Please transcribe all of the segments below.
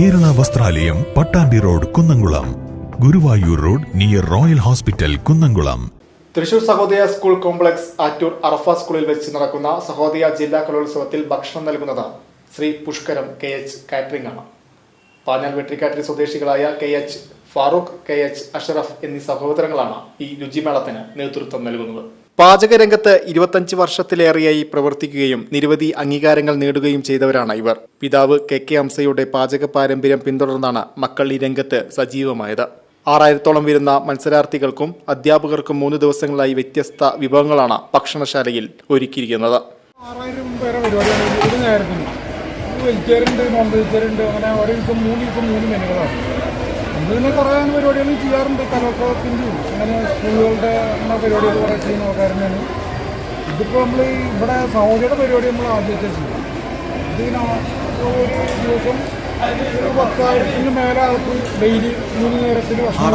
വസ്ത്രാലയം Pattambi road Kunnamkulam. Guruvayur road near royal hospital Kunnamkulam. Thrissur Sahodaya school complex Attur Arafa സ്കൂളിൽ വെച്ച് നടക്കുന്ന സഹോദയ ജില്ലാ കലോത്സവത്തിൽ ഭക്ഷണം നൽകുന്നത് Shri Pushkaram K H catering ആണ് പാഞ്ഞാൽ വെട്ടിക്കാറ്റിൽ സ്വദേശികളായ K H Farooq K H Ashraf എന്നീ സഹോദരങ്ങളാണ് ഈ രുചിമേളത്തിന് നേതൃത്വം നൽകുന്നത്. പാചകരംഗത്ത് ഇരുപത്തഞ്ച് വർഷത്തിലേറെയായി പ്രവർത്തിക്കുകയും നിരവധി അംഗീകാരങ്ങൾ നേടുകയും ചെയ്തവരാണ് ഇവർ. പിതാവ് കെ കെ അംസയുടെ പാചക പാരമ്പര്യം പിന്തുടർന്നാണ് മക്കൾ ഈ രംഗത്ത് സജീവമായത്. ആറായിരത്തോളം വരുന്ന മത്സരാർത്ഥികൾക്കും അധ്യാപകർക്കും മൂന്ന് ദിവസങ്ങളായി വ്യത്യസ്ത വിഭവങ്ങളാണ് ഭക്ഷണശാലയിൽ ഒരുക്കിയിരിക്കുന്നത്. ആറായിരം പേരെ നമ്മൾ പിന്നെ കുറേ പരിപാടികൾ ചെയ്യാറുണ്ട്. കലോത്സവത്തിന്റെയും അങ്ങനെ സ്കൂളുകളുടെ പരിപാടികൾ കുറേ ചെയ്യുന്ന ആൾക്കാരുണ്ടാണ് ഇതിപ്പോൾ നമ്മൾ ഇവിടെ സൗദിയുടെ പരിപാടി നമ്മൾ ആദ്യത്തെ ചെയ്യും ഇതിന് ഒരു ദിവസം ഒരു പത്തായിരത്തിന് മേലെ ആൾക്ക് ഡെയിലി മൂന്ന് നേരത്തിൽ ഭക്ഷണം.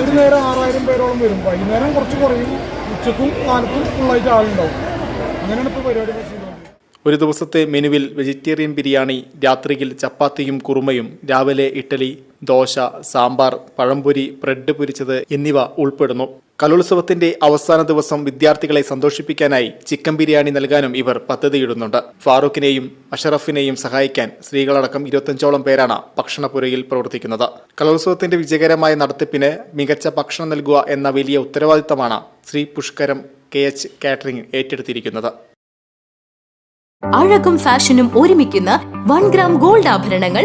ഒരു നേരം ആറായിരം പേരോളം വരും. വൈകുന്നേരം കുറച്ച് കുറയും. ഉച്ചക്കും കാലത്തും ഫുള്ളായിട്ട് ആളുണ്ടാവും. അങ്ങനെയാണ് ഇപ്പോൾ പരിപാടി ചെയ്യുന്നത് ഒരു ദിവസത്തെ മെനുവിൽ വെജിറ്റേറിയൻ ബിരിയാണി രാത്രിയിൽ ചപ്പാത്തിയും കുറുമയും രാവിലെ ഇഡ്ഡലി ദോശ സാമ്പാർ പഴംപൊരി ബ്രെഡ് പൊരിച്ചത് എന്നിവ ഉൾപ്പെടുന്നു. കലോത്സവത്തിന്റെ അവസാന ദിവസം വിദ്യാർത്ഥികളെ സന്തോഷിപ്പിക്കാനായി ചിക്കൻ ബിരിയാണി നൽകാനും ഇവർ പദ്ധതിയിടുന്നുണ്ട്. ഫാറൂഖിനെയും അഷറഫിനെയും സഹായിക്കാൻ സ്ത്രീകളടക്കം ഇരുപത്തഞ്ചോളം പേരാണ് ഭക്ഷണപുരയിൽ പ്രവർത്തിക്കുന്നത്. കലോത്സവത്തിന്റെ വിജയകരമായ നടത്തിപ്പിന് മികച്ച ഭക്ഷണം നൽകുക എന്ന വലിയ ഉത്തരവാദിത്തമാണ് Shri Pushkaram K H catering ഏറ്റെടുത്തിരിക്കുന്നത്. അഴകും ഫാഷനും ഒരുമിക്കുന്ന വൺ ഗ്രാം ഗോൾഡ് ആഭരണങ്ങൾ